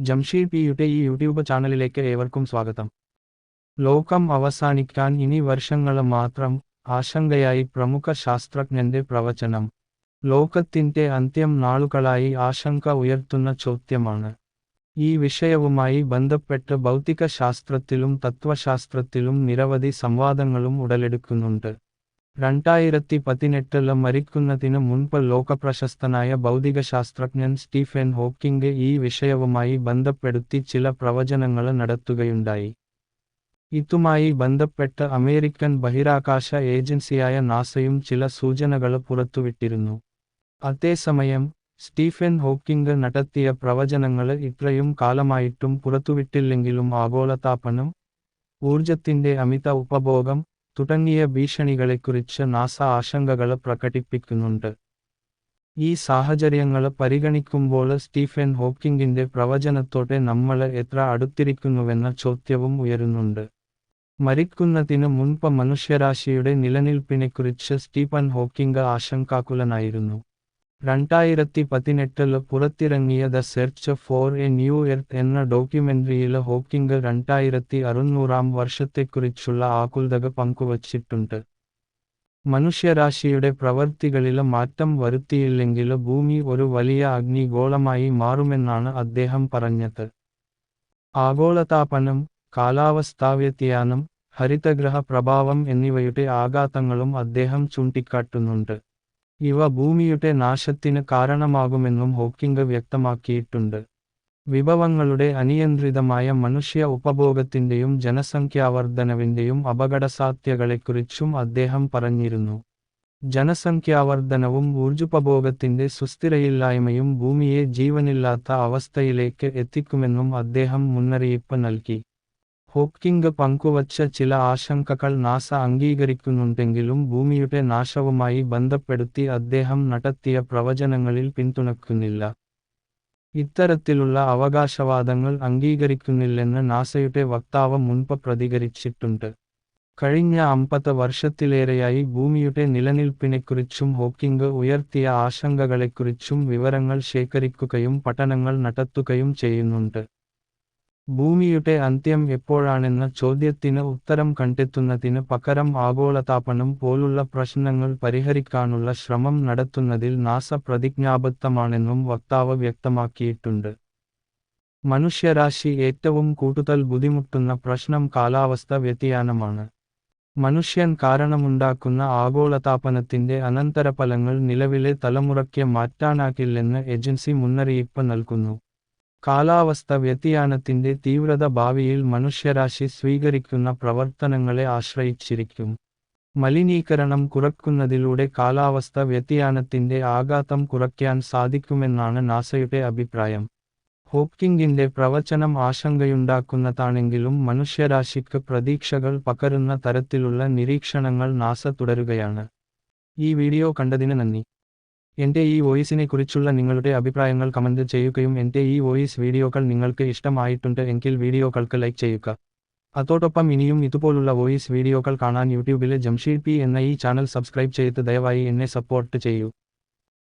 ജംഷീദ് പിയുടെ ഈ യൂട്യൂബ് ചാനലിലേക്ക് ഏവർക്കും സ്വാഗതം. ലോകം അവസാനിക്കാൻ ഇനി വർഷങ്ങൾ മാത്രം ആശങ്കയായി പ്രമുഖ ശാസ്ത്രജ്ഞന്റെ പ്രവചനം. ലോകത്തിന്റെ അന്ത്യം നാളുകളായി ആശങ്ക ഉയർത്തുന്ന ചോദ്യമാണ്. ഈ വിഷയവുമായി ബന്ധപ്പെട്ട് ഭൗതിക ശാസ്ത്രത്തിലും തത്വശാസ്ത്രത്തിലും നിരവധി സംവാദങ്ങളും ഉടലെടുക്കുന്നുണ്ട്. രണ്ടായിരത്തി പതിനെട്ടിൽ മരിക്കുന്നതിന് മുൻപ് ലോകപ്രശസ്തനായ ഭൗതികശാസ്ത്രജ്ഞൻ സ്റ്റീഫൻ ഹോക്കിംഗ് ഈ വിഷയവുമായി ബന്ധപ്പെടുത്തി ചില പ്രവചനങ്ങൾ നടത്തുകയുണ്ടായി. ഇതുമായി ബന്ധപ്പെട്ട് അമേരിക്കൻ ബഹിരാകാശ ഏജൻസിയായ നാസയും ചില സൂചനകൾ പുറത്തുവിട്ടിരുന്നു. അതേസമയം സ്റ്റീഫൻ ഹോക്കിംഗ് നടത്തിയ പ്രവചനങ്ങൾ ഇത്രയും കാലമായിട്ടും പുറത്തുവിട്ടില്ലെങ്കിലും ആഗോളതാപനം ഊർജത്തിന്റെ അമിത ഉപഭോഗം തുടങ്ങിയ ഭീഷണികളെക്കുറിച്ച് നാസ ആശങ്കകൾ പ്രകടിപ്പിക്കുന്നുണ്ട്. ഈ സാഹചര്യങ്ങൾ പരിഗണിക്കുമ്പോൾ സ്റ്റീഫൻ ഹോക്കിംഗിന്റെ പ്രവചനത്തോടെ നമ്മൾ എത്ര അടുത്തിരിക്കുന്നുവെന്ന ചോദ്യവും ഉയരുന്നുണ്ട്. മരിക്കുന്നതിന് മുൻപ് മനുഷ്യരാശിയുടെ നിലനിൽപ്പിനെക്കുറിച്ച് സ്റ്റീഫൻ ഹോക്കിംഗ് ആശങ്കാകുലനായിരുന്നു. രണ്ടായിരത്തി പതിനെട്ടിൽ പുറത്തിറങ്ങിയ the search for a new earth എന്ന ഡോക്യുമെന്ററിയിൽ ഹോക്കിംഗ് രണ്ടായിരത്തി അറുന്നൂറാം വർഷത്തെക്കുറിച്ചുള്ള ആകുൽതക പങ്കുവച്ചിട്ടുണ്ട്. മനുഷ്യരാശിയുടെ പ്രവൃത്തികളിൽ മാറ്റം വരുത്തിയില്ലെങ്കിൽ ഭൂമി ഒരു വലിയ അഗ്നിഗോളമായി മാറുമെന്നാണ് അദ്ദേഹം പറഞ്ഞത്. ആഗോളതാപനം കാലാവസ്ഥാ വ്യതിയാനം ഹരിതഗ്രഹ പ്രഭാവം എന്നിവയുടെ ആഘാതങ്ങളും അദ്ദേഹം ചൂണ്ടിക്കാട്ടുന്നുണ്ട്. ഇവ ഭൂമിയുടെ നാശത്തിന് കാരണമാകുമെന്നും ഹോക്കിംഗ് വ്യക്തമാക്കിയിട്ടുണ്ട്. വിഭവങ്ങളുടെ അനിയന്ത്രിതമായ മനുഷ്യ ഉപഭോഗത്തിന്റെയും ജനസംഖ്യാവർദ്ധനവിന്റെയും അപകടസാധ്യതകളെക്കുറിച്ചും അദ്ദേഹം പറഞ്ഞിരുന്നു. ജനസംഖ്യാവർദ്ധനവും ഊർജോപഭോഗത്തിന്റെ സുസ്ഥിരയില്ലായ്മയും ഭൂമിയെ ജീവനില്ലാത്ത അവസ്ഥയിലേക്ക് എത്തിക്കുമെന്നും അദ്ദേഹം മുന്നറിയിപ്പ് നൽകി. ഹോക്കിംഗ് പങ്കുവച്ച ചില ആശങ്കകൾ നാസ അംഗീകരിക്കുന്നുണ്ടെങ്കിലും ഭൂമിയുടെ നാശവുമായി ബന്ധപ്പെടുത്തി അദ്ദേഹം നടത്തിയ പ്രവചനങ്ങളിൽ പിന്തുണയ്ക്കുന്നില്ല ഇത്തരത്തിലുള്ള അവകാശവാദങ്ങൾ അംഗീകരിക്കുന്നില്ലെന്ന് നാസയുടെ വക്താവ് മുൻപ് പ്രതികരിച്ചിട്ടുണ്ട്. കഴിഞ്ഞ അമ്പത് വർഷത്തിലേറെയായി ഭൂമിയുടെ നിലനിൽപ്പിനെക്കുറിച്ചും ഹോക്കിംഗ് ഉയർത്തിയ ആശങ്കകളെക്കുറിച്ചും വിവരങ്ങൾ ശേഖരിക്കുകയും പഠനങ്ങൾ നടത്തുകയും ചെയ്യുന്നുണ്ട്. ഭൂമിയുടെ അന്ത്യം എപ്പോഴാണെന്ന ചോദ്യത്തിന് ഉത്തരം കണ്ടെത്തുന്നതിന് പകരം ആഗോളതാപനം പോലുള്ള പ്രശ്നങ്ങൾ പരിഹരിക്കാനുള്ള ശ്രമം നടത്തുന്നതിൽ നാസ പ്രതിജ്ഞാബദ്ധമാണെന്നും വക്താവ് വ്യക്തമാക്കിയിട്ടുണ്ട്. മനുഷ്യരാശി ഏറ്റവും കൂടുതൽ ബുദ്ധിമുട്ടുന്ന പ്രശ്നം കാലാവസ്ഥ വ്യതിയാനമാണ്. മനുഷ്യൻ കാരണമുണ്ടാക്കുന്ന ആഗോളതാപനത്തിന്റെ അനന്തരഫലങ്ങൾ നിലവിലെ തലമുറയ്ക്ക് മാറ്റാനാകില്ലെന്ന് ഏജൻസി മുന്നറിയിപ്പ് നൽകുന്നു. കാലാവസ്ഥ വ്യതിയാനത്തിന്റെ തീവ്രത ഭാവിയിൽ മനുഷ്യരാശി സ്വീകരിക്കുന്ന പ്രവർത്തനങ്ങളെ ആശ്രയിച്ചിരിക്കും. മലിനീകരണം കുറയ്ക്കുന്നതിലൂടെ കാലാവസ്ഥ വ്യതിയാനത്തിന്റെ ആഘാതം കുറയ്ക്കാൻ സാധിക്കുമെന്നാണ് നാസയുടെ അഭിപ്രായം. ഹോക്കിംഗിന്റെ പ്രവചനം ആശങ്കയുണ്ടാക്കുന്നതാണെങ്കിലും മനുഷ്യരാശിക്ക് പ്രതീക്ഷകൾ പകരുന്ന തരത്തിലുള്ള നിരീക്ഷണങ്ങൾ നാസ തുടരുകയാണ്. ഈ വീഡിയോ കണ്ടതിന് നന്ദി. എന്റെ ഈ വോയിസിനെ കുറിച്ചുള്ള നിങ്ങളുടെ അഭിപ്രായങ്ങൾ കമന്റ് ചെയ്യുകയും എന്റെ ഈ വോയിസ് വീഡിയോകൾ നിങ്ങൾക്ക് ഇഷ്ടമായിട്ടുണ്ട് എങ്കിൽ വീഡിയോകൾക്ക് ലൈക്ക് ചെയ്യുക. അതോടൊപ്പം ഇനിയും ഇതുപോലുള്ള വോയിസ് വീഡിയോകൾ കാണാൻ യൂട്യൂബിലെ ജംഷീദ് പി എന്ന ഈ ചാനൽ സബ്സ്ക്രൈബ് ചെയ്ത് ദയവായി എന്നെ സപ്പോർട്ട് ചെയ്യൂ.